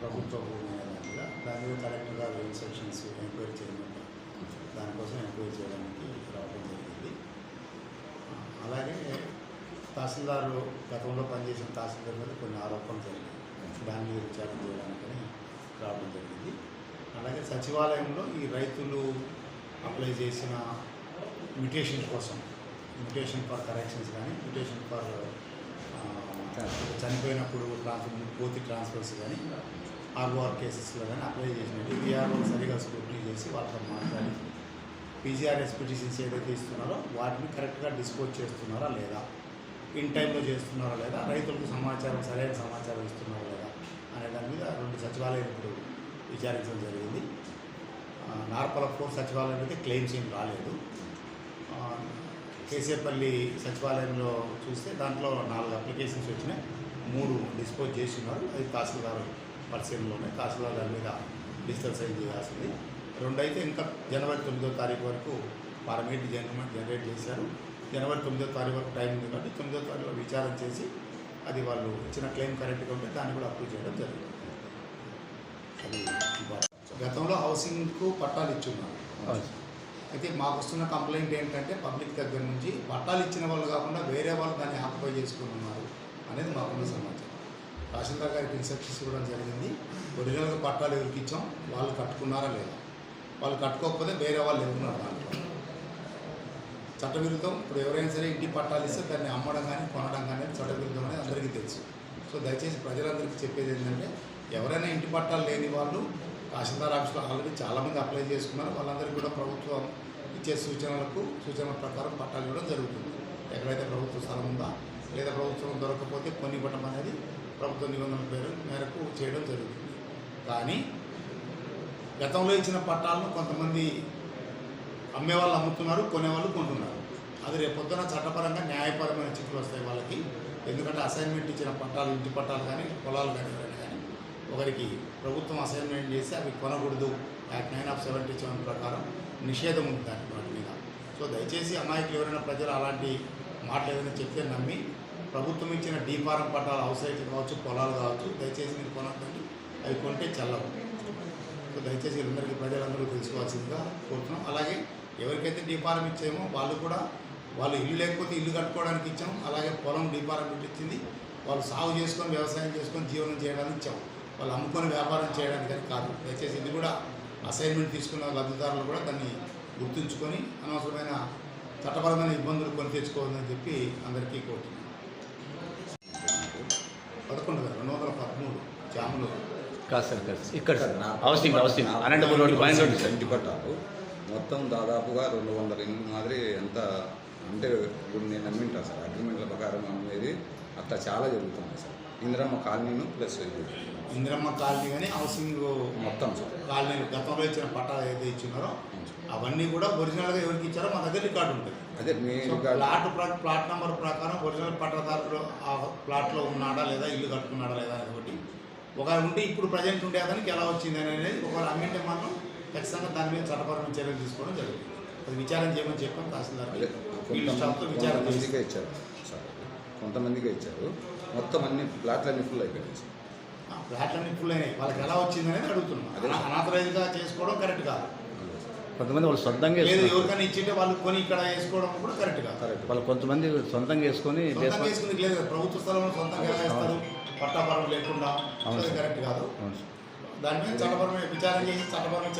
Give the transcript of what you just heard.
ప్రభుత్వ భూమి దాంట్లో దాని మీద దాని మీద కలెక్టర్ గారు ఇన్స్ట్రక్షన్స్ ఎంక్వైరీ చేయమంటారు? దానికోసం ఎంక్వైరీ చేయడానికి రావడం జరిగింది. అలాగే తహసీల్దారు గతంలో పనిచేసిన తహసీల్దార్ మీద కొన్ని ఆరోపణలు జరిగాయి. దాని మీద విచారణ చేయడానికని రావడం జరిగింది. అలాగే సచివాలయంలో ఈ రైతులు అప్లై చేసిన ఇమిటేషన్ కోసం ఇమిటేషన్ ఫర్ కరెక్షన్స్ కానీ ఇమిటేషన్ ఫర్ చనిపోయినప్పుడు ట్రాన్స్ఫర్ పూర్తి ట్రాన్స్ఫర్స్ కానీ ఆర్ఓఆర్ కేసెస్లో కానీ అప్లై చేసినట్టు విఆర్ఓ సరిగా స్క్రూటినీ చేసి వాళ్ళతో మాట్లాడి పీజీఆర్ఎస్ పిటిషన్స్ ఏదైతే ఇస్తున్నారో వాటిని కరెక్ట్గా డిస్పోజ్ చేస్తున్నారా లేదా? ఇన్ టైంలో చేస్తున్నారా లేదా? రైతులకు సమాచారం సరైన సమాచారం ఇస్తున్నారా లేదా? అనే దాని మీద రెండు సచివాలయం ఇప్పుడు విచారించడం జరిగింది. నార్పల ఫోర్ సచివాలయం అయితే క్లెయిమ్స్ ఏం రాలేదు. కేసేపల్లి సచివాలయంలో చూస్తే దాంట్లో నాలుగు అప్లికేషన్స్ వచ్చినాయి. మూడు డిస్పోజ్ చేసి ఉన్నారు. అది తహసీల్దార్ పరిశీలనలోనే తహసీల్దార్ దాని మీద డిజిటల్ సైన్ చేయాల్సింది. రెండు అయితే ఇంకా జనవరి తొమ్మిదో తారీఖు వరకు పార్లమెంట్ జనరేట్ జనరేట్ చేశారు. జనవరి తొమ్మిదో తారీఖు వరకు టైం ఉంది కాబట్టి తొమ్మిదో తారీఖులో విచారణ చేసి అది వాళ్ళు ఇచ్చిన క్లెయిమ్ కరెక్ట్గా ఉంటే దాన్ని కూడా అప్రూవ్ చేయడం జరిగింది అది గతంలో హౌసింగ్కు పట్టాలు ఇచ్చున్నారు అయితే మాకు వస్తున్న కంప్లైంట్ ఏంటంటే పబ్లిక్ దగ్గర నుంచి పట్టాలు ఇచ్చిన వాళ్ళు కాకుండా వేరే వాళ్ళు దాన్ని ఆక్యుపై చేసుకుని ఉన్నారు అనేది మాకున్న సమాచారం. తహసీల్దార్ గారికి ఇన్స్ట్రక్షన్స్ ఇవ్వడం జరిగింది. ఒరిజినల్గా పట్టాలు ఎవరికి ఇచ్చాం? వాళ్ళు కట్టుకున్నారా లేదా? వాళ్ళు కట్టుకోకపోతే వేరే వాళ్ళు ఎవరున్నారు దాంట్లో? చట్టవిరుద్ధం. ఇప్పుడు ఎవరైనా సరే ఇంటి పట్టాలు ఇస్తే దాన్ని అమ్మడం కానీ కొనడం కానీ చట్టవిరుద్ధం అనేది అందరికీ తెలుసు. సో దయచేసి ప్రజలందరికీ చెప్పేది ఏంటంటే ఎవరైనా ఇంటి పట్టాలు లేని వాళ్ళు తహసీల్దార్ ఆఫీస్లో ఆల్రెడీ చాలామంది అప్లై చేసుకున్నారు. వాళ్ళందరికీ కూడా ప్రభుత్వం ఇచ్చే సూచనలకు సూచనల ప్రకారం పట్టాలు ఇవ్వడం జరుగుతుంది. ఎక్కడైతే ప్రభుత్వ స్థలం ఉందా లేదా ప్రభుత్వం దొరకకపోతే కొన్ని ఇవ్వడం అనేది ప్రభుత్వ నిబంధనల పేరు మేరకు చేయడం జరుగుతుంది. కానీ గతంలో ఇచ్చిన పట్టాలను కొంతమంది అమ్మేవాళ్ళు అమ్ముతున్నారు కొనేవాళ్ళు కొంటున్నారు. అది రేపొద్దున చట్టపరంగా న్యాయపరమైన చిక్కులు వస్తాయి వాళ్ళకి. ఎందుకంటే అసైన్మెంట్ ఇచ్చిన పట్టాలు ఇంటి పట్టాలు కానీ పొలాలు కానీ కానీ ఒకరికి ప్రభుత్వం అసైన్మెంట్ చేసి అవి కొనకూడదు. Act nine of seventy seven ప్రకారం నిషేధం ఉంది దాని వాటి మీద. సో దయచేసి అమాయకులు ఎవరైనా ప్రజలు అలాంటి మాటలు ఏదైనా చెప్తే నమ్మి ప్రభుత్వం ఇచ్చిన డీఫారం పట్టాలు అవసరం కావచ్చు పొలాలు కావచ్చు దయచేసి మీరు కొనకండి అవి కొంటే చల్లవు. సో దయచేసి వీళ్ళందరికీ ప్రజలందరూ తెలుసుకోవాల్సిందిగా కోరుతున్నాం. అలాగే ఎవరికైతే డీపారం ఇచ్చామో వాళ్ళు కూడా వాళ్ళు ఇల్లు లేకపోతే ఇల్లు కట్టుకోవడానికి ఇచ్చాం. అలాగే పొలం డీపారం ఇచ్చింది వాళ్ళు సాగు చేసుకొని వ్యవసాయం చేసుకొని జీవనం చేయడానికి ఇచ్చాము వాళ్ళు అమ్ముకొని వ్యాపారం చేయడానికి అని కాదు. దయచేసి ఇది కూడా అసైన్మెంట్ తీసుకున్న లబ్ధిదారులు కూడా దాన్ని గుర్తుంచుకొని అనవసరమైన చట్టపరమైన ఇబ్బందులు కొని తెచ్చుకోవద్దని చెప్పి అందరికీ కోరుతున్నాం పదకొండు వేల రెండు వందల పదమూడు జాములు. కాదు సార్ కాదు సార్. ఇక్కడ sir housing housing Anantapuram road పైన రోడ్డు సార్. ఇంటి పట్టాలు. మొత్తం దాదాపుగా రెండు వందల ఇల్లు మాదిరి ఎంత అంటే ఇప్పుడు నేను నమ్మింటా సార్. అగ్రిమెంట్ల ప్రకారం అమ్మేది అట్లా చాలా జరుగుతుంది సార్. ఇందిరమ్మ కాలనీను ప్లస్ ఇది ఇందిరమ్మ కాలనీ కానీ హౌసింగ్ మొత్తం. కాలనీ గతంలో ఇచ్చిన పట్టాలు ఏదైతే ఇచ్చినారో అవన్నీ కూడా ఒరిజినల్గా ఎవరికి ఇచ్చారో మా దగ్గర రికార్డు ఉంటుంది. అదే ప్లాట్ ప్లాట్ నెంబర్ ప్రకారం ఒరిజినల్ పట్టాదారులు ఆ ప్లాట్లో ఉన్నాడా లేదా ఇల్లు కట్టుకున్నాడా లేదా అనేది ఒకటి. ఒక ఉంటే ఇప్పుడు ప్రజెంట్ ఉండే అతనికి ఎలా వచ్చింది అనేది ఒకవేళ అమ్మింటే మాత్రం ఖచ్చితంగా దాని మీద చట్టపరమైన చర్యలు తీసుకోవడం జరుగుతుంది. అది విచారణ చేయమని చెప్పాం తహసీల్దార్. స్టాఫ్తో విచారణ చేసి కొంతమందికే ఇచ్చారు. కొంతమందికే ఇచ్చారు. మొత్తం అన్ని ప్లాట్లన్నీ ఫుల్ అయిపోయాయి సార్ ఆ ప్లాట్లన్నీ ఫుల్ అయినాయి. వాళ్ళకి ఎలా వచ్చింది అనేది అడుగుతున్నాం. అదే. అనాథరైజ్గా చేసుకోవడం కరెక్ట్ కాదు. కొంతమంది వాళ్ళు సొంతంగా లేదు ఎవరికైనా ఇచ్చింటే వాళ్ళు కొని ఇక్కడ వేసుకోవడం కూడా కరెక్ట్ కాదు. కరెక్ట్ వాళ్ళు కొంతమంది సొంతంగా వేసుకొని వేసుకుంది లేదు. ప్రభుత్వ స్థలంలో సొంతంగా వేస్తారు పట్టాపరం లేకుండా. కరెక్ట్ కాదు. దాని మీద చట్టపరమైన విచారణ చేసి చట్టపరమైన